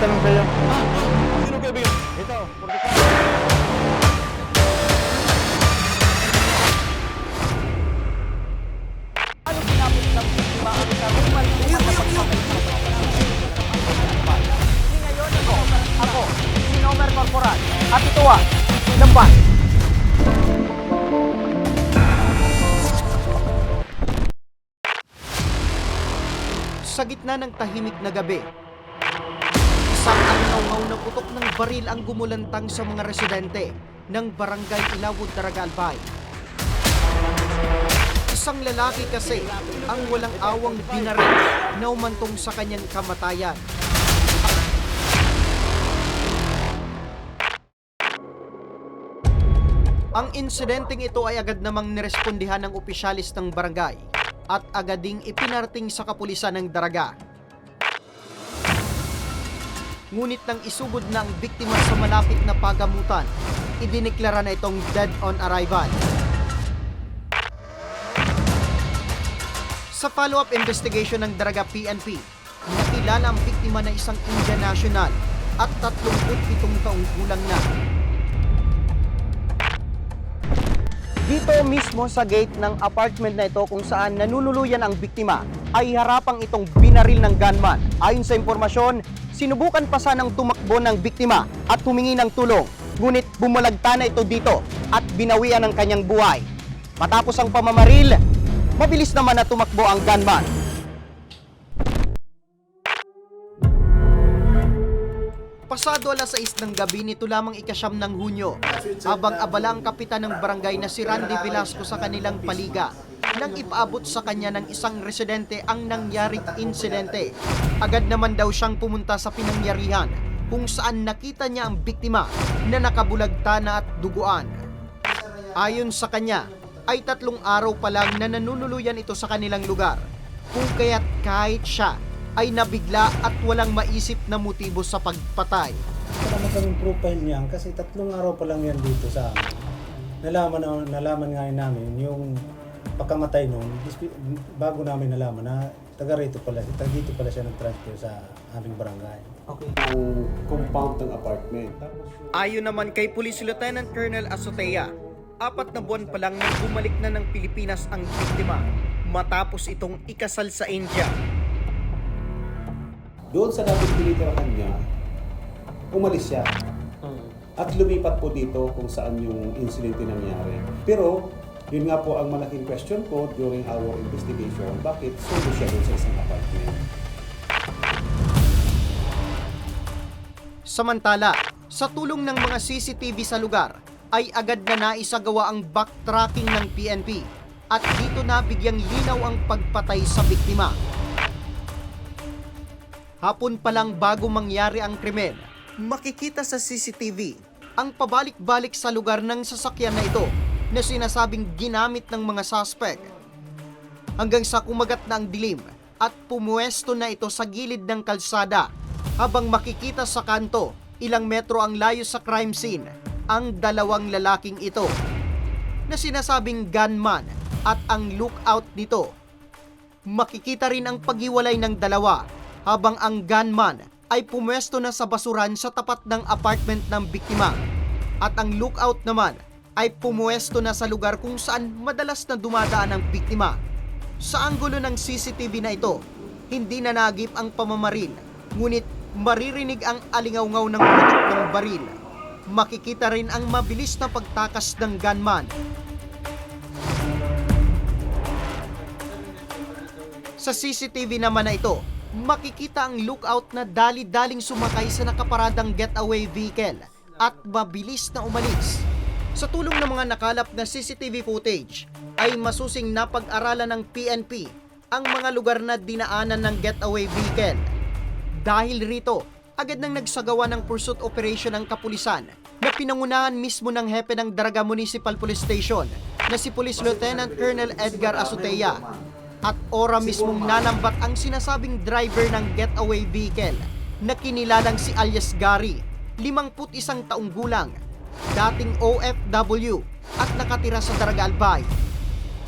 tanong sa'yo. Sino kaibigan? Ito, 45. Ginamit ng biktima ang karungal na pagpapatay sa Hindi ngayon ako, ako, si Nomer Corporal, at ito ang Lamban. Sa gitna ng tahimik na gabi, putok ng baril ang gumulantang sa mga residente ng barangay Ilawod, Daragalbay. Isang lalaki kasi ang walang awang binaril na umantong sa kanyang kamatayan. Ang insidenteng ito ay agad namang nirespondihan ng opisyalis ng barangay at agading ipinarating sa kapulisan ng Daraga. Ngunit nang isugod ang biktima sa malapit na pagamutan, idineklara na itong dead on arrival. Sa follow-up investigation ng Daraga PNP, nakilala ang biktima na isang Indian national at 37 taong gulang na. Dito mismo sa gate ng apartment na ito kung saan nanunuluyan ang biktima ay harapang itong binaril ng gunman. Ayon sa impormasyon, sinubukan pa sanang tumakbo ng biktima at humingi ng tulong. Ngunit bumalagta na ito dito at binawian ng kanyang buhay. Matapos ang pamamaril, mabilis naman na tumakbo ang gunman. Pasado alas 6 ng gabi nito lamang ikasyam ng Hunyo, habang abala ang kapitan ng barangay na si Randy Velasco sa kanilang paliga, nang ipaabot sa kanya ng isang residente ang nangyaring insidente. Agad naman daw siyang pumunta sa pinangyarihan kung saan nakita niya ang biktima na nakabulagta na at duguan. Ayon sa kanya, ay tatlong araw pa lang na nanunuluyan ito sa kanilang lugar, kung kaya't kahit siya ay nabigla at walang maisip na motibo sa pagpatay. Wala kaming profile niyan kasi tatlong araw pa lang yan dito sa amin. Nalaman, na, nalaman nga namin yung pagkamatay noon, bago namin nalaman na taga rito pala, taga dito pala siya nag-transfer sa aming barangay. Ang compound ng apartment. Ayon naman kay Police Lieutenant Colonel Azotea, apat na buwan pa lang nang bumalik na ng Pilipinas ang biktima matapos itong ikasal sa India. doon sa dating tinitirahan niya, umalis siya. At lumipat po dito kung saan yung incident nangyari. Pero, yun nga po ang malaking question ko during our investigation, bakit solo siya sa isang apartment? Samantala, sa tulong ng mga CCTV sa lugar, ay agad na naisagawa ang backtracking ng PNP at dito na bigyang linaw ang pagpatay sa biktima. Hapon pa lang bago mangyari ang krimen, makikita sa CCTV ang pabalik-balik sa lugar ng sasakyan na ito na sinasabing ginamit ng mga suspect. Hanggang sa kumagat na ang dilim at pumuesto na ito sa gilid ng kalsada habang makikita sa kanto ilang metro ang layo sa crime scene ang dalawang lalaking ito na sinasabing gunman at ang lookout nito. Makikita rin ang paghiwalay ng dalawa habang ang gunman ay pumwesto na sa basuran sa tapat ng apartment ng biktima at ang lookout naman ay pumwesto na sa lugar kung saan madalas na dumadaan ang biktima. Sa anggulo ng CCTV na ito, hindi na nagip ang pamamaril, ngunit maririnig ang alingawngaw ng putok ng baril. Makikita rin ang mabilis na pagtakas ng gunman Sa CCTV naman na ito, makikita ang lookout na dali-daling sumakay sa nakaparadang getaway vehicle at mabilis na umalis. Sa tulong ng mga nakalap na CCTV footage, ay masusing napag-aralan ng PNP ang mga lugar na dinaanan ng getaway vehicle. Dahil rito, agad nang nagsagawa ng pursuit operation ng kapulisan na pinangunahan mismo ng hepe ng Daraga Municipal Police Station na si Police Lieutenant Colonel Edgar Asuteya at ora mismong nanambat ang sinasabing driver ng getaway vehicle na kinilalang si alias Gary, 51 taong gulang, dating OFW at nakatira sa Daraga Albay.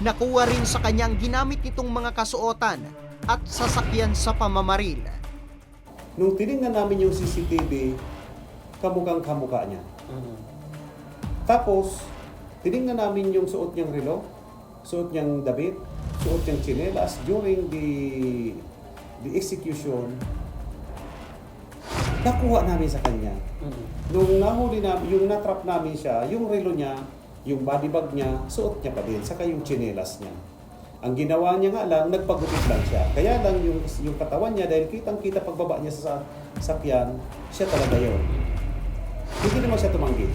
Nakuha rin sa kanya ang ginamit nitong mga kasuotan at sasakyan sa pamamaril. Nung tinignan namin yung CCTV, kamukhang kamukha niya. Tapos, tinignan namin yung suot niyang relo, suot niyang damit, suot niyang tsinelas during the the execution. Nakuha namin sa kanya. Nung nahuli namin, yung natrap namin siya, yung relo niya, yung body bag niya, suot niya pa din, saka yung tsinelas niya. Ang ginawa niya nga lang, nagpagupit lang siya. Kaya lang yung, yung katawan niya, dahil kitang-kita pagbaba niya sa sakyan, siya talaga yun. Hindi naman siya tumanggi.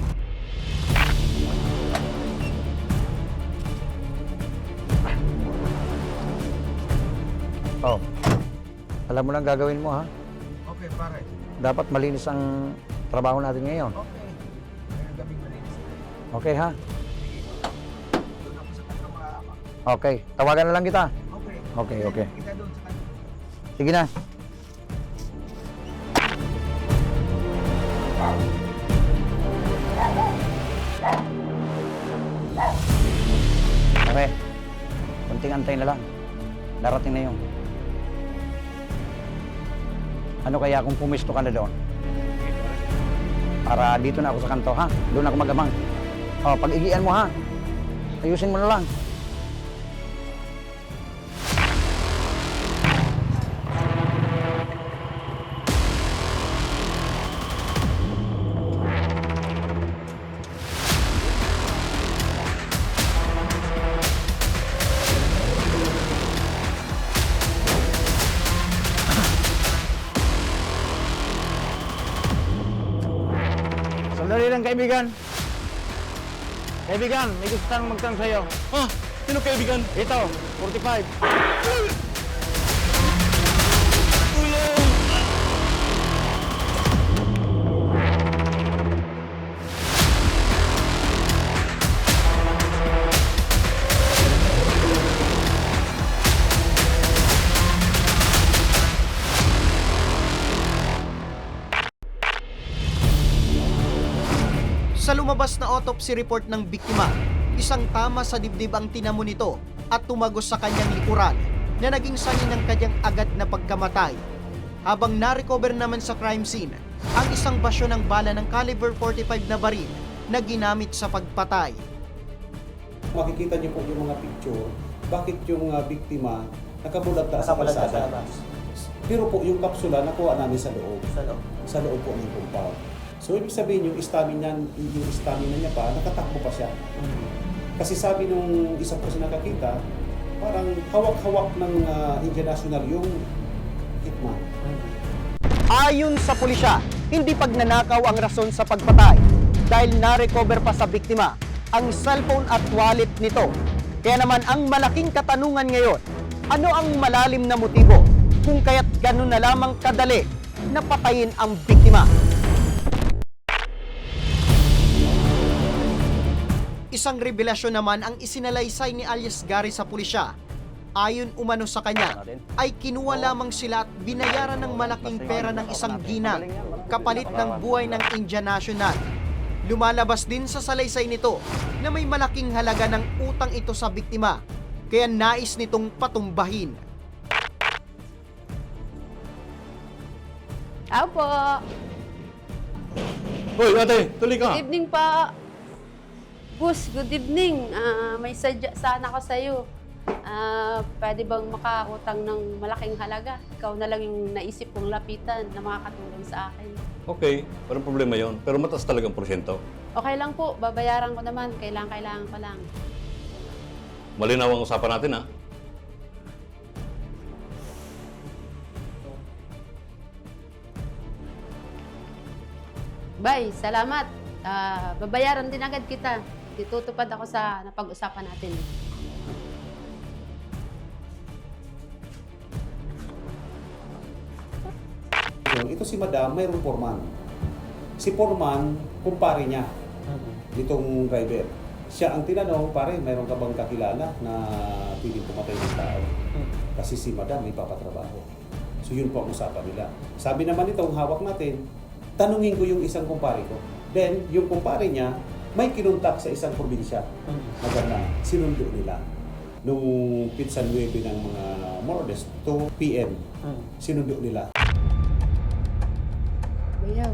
Oh. Alam mo lang gagawin mo ha? Okay, pare. Dapat malinis ang trabaho natin ngayon. Okay. Ngayong gabi malinis. Okay ha? Okay. Tawagan na lang kita. Okay. Okay, okay. Sige na. Okay. Kunting antay na lang. Darating na yun. Ano kaya kung pumisto ka na doon? Para dito na ako sa kanto, ha? Doon ako magamang. O, pag-igian mo, ha? Ayusin mo na lang. Kaibigan. Kaibigan, may gusto tanong magtanong sa'yo. Ah, sino kaibigan? Ito, 45. Sa lumabas na autopsy report ng biktima, isang tama sa dibdib ang tinamo nito at tumagos sa kanyang likuran na naging sanhi ng kanyang agad na pagkamatay. Habang na-recover naman sa crime scene, ang isang basyo ng bala ng caliber 45 na baril na ginamit sa pagpatay. Makikita niyo po yung mga picture, bakit yung ah, biktima sa Nakabalagta sa kalsada. Pero po yung kapsula nakuha namin sa loob. Sa loob. Sa loob po ng compound. So ibig sabihin yung stamina, yung stamina niya pa, nakatakbo pa siya. Kasi sabi nung isang person nakakita, parang hawak-hawak ng ah, Indian National yung hitman. Ayon sa pulisya, hindi pagnanakaw ang rason sa pagpatay dahil na-recover pa sa biktima ang cellphone at wallet nito. Kaya naman ang malaking katanungan ngayon, ano ang malalim na motibo kung kaya't ganun na lamang kadali na patayin ang biktima? Isang revelasyon naman ang isinalaysay ni alias Gary sa pulisya. Ayon umano sa kanya, ay kinuha lamang sila at binayaran ng malaking pera ng isang ginang kapalit ng buhay ng Indian National. Lumalabas din sa salaysay nito na may malaking halaga ng utang ito sa biktima, kaya nais nitong patumbahin. Apo. Hoy, ate, tuloy ka. Good evening pa. Gus, good evening. Ah, may sadya sana ko sa'yo. Ah, pwede bang makautang ng malaking halaga? Ikaw na lang yung naisip kong lapitan na makakatulong sa akin. Okay, walang problema yon. Pero mataas talagang porsyento. Okay lang po, babayaran ko naman. Kailangan, kailangan ko lang. Malinaw ang usapan natin, ha? Bye, salamat. Ah, babayaran din agad kita. Ditutupad ako sa napag-usapan natin. Ito si Madam, mayroong foreman. Si foreman, kumpare niya, itong driver. Siya ang tinanong, pare, mayroon ka bang kakilala na piling pumatay ng tao? Kasi si Madam may papatrabaho. So yun po ang usapan nila. Sabi naman itong hawak natin, tanungin ko yung isang kumpare ko. Then, yung kumpare niya, may kinuntak sa isang probinsya. Maganda, sinundo nila. Nung pitsan 9 ng mga more or less 2 p.m. Sinundo nila. Kuya,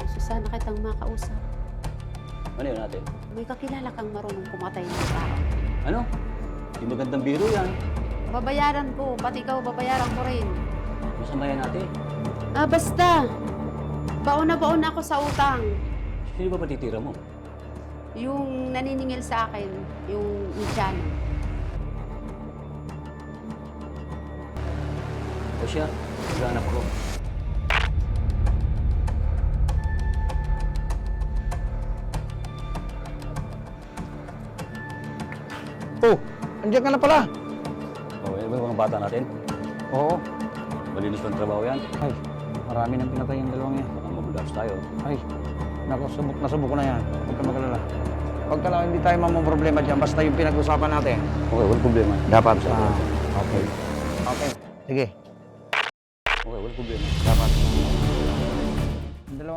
gusto sana kitang makausap. Ano yun natin? May kakilala kang marunong pumatay ng tao. Ano? Di magandang biro yan. Babayaran ko, pati ikaw babayaran ko rin. Masama yan natin. Ah, basta. Baon na baon ako sa utang. Sino ba patitira mo? Yung naniningil sa akin, yung Michano. O siya, maghanap ko. Oh, andiyan ka na pala. O, yan ba yung mga bata natin? Oo. Malinis ang trabaho yan. Ay, marami nang pinatay yung dalawang yan. Baka mabulas tayo. Ay, naku, subok na subok ko na yan. Huwag ka magalala. Huwag ka lang, hindi tayo mamang problema dyan. Basta yung pinag-usapan natin. Okay, walang problema. Dapat. Ah, okay. Okay. Sige. Okay, walang problema. Dapat.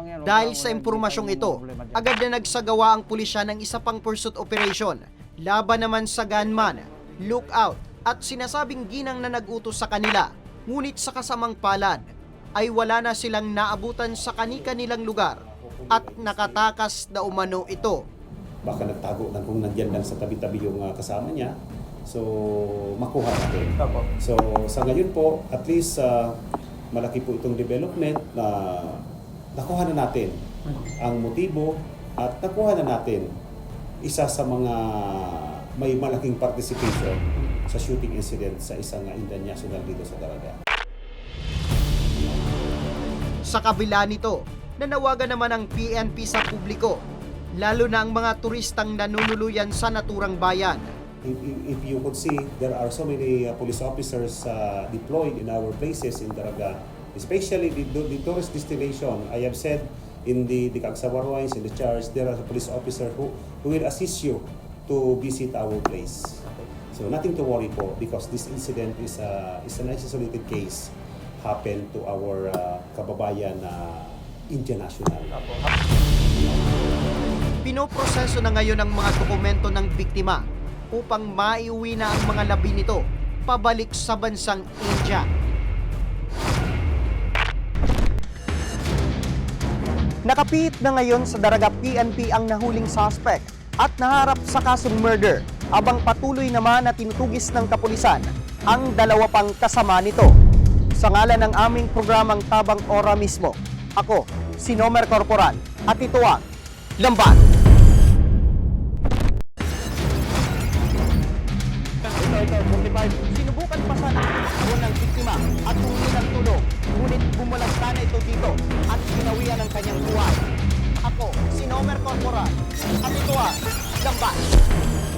Yan, Dahil sa impormasyong ito, agad na nagsagawa ang pulisya ng isa pang pursuit operation laban naman sa gunman, lookout at sinasabing ginang na nag-utos sa kanila. Ngunit sa kasamang palad ay wala na silang naabutan sa kani-kanilang lugar at nakatakas na umano ito. Baka nagtago lang kung nandyan lang sa tabi-tabi yung ah, kasama niya. So, makuha natin. So, sa ngayon po, at least ah, malaki po itong development na nakuha na natin ang motibo at nakuha na natin isa sa mga may malaking participation sa shooting incident sa isang Indian national dito sa Daraga. Sa kabila nito, nanawagan naman ang PNP sa publiko, lalo na ang mga turistang nanunuluyan sa naturang bayan. if, if, if you could see, there are so many uh, police officers uh, deployed in our places in Daraga, especially the, the tourist destination. I have said in the, the Kagsawarwines, in the church, there are police officers who, who will assist you to visit our place. So nothing to worry po because this incident is, a, is an isolated case happened to our uh, kababayan na Indian national. Pinoproseso na ngayon ang mga dokumento ng biktima upang maiuwi na ang mga labi nito pabalik sa bansang India. Nakapit na ngayon sa Daraga PNP ang nahuling suspect at naharap sa kasong murder habang patuloy naman na tinutugis ng kapulisan ang dalawa pang kasama nito. Sa ngalan ng aming programang Tabang Ora mismo, ako, si Nomer Corporal at ito ang Lambat! Ito, ito, 45. Sinubukan pa sana ako ng biktima at humingi ng tulong. Ngunit bumulag sana ito dito at ginawian ang kanyang buhay. Ako, si Nomer Corporal at ito ang Lambat!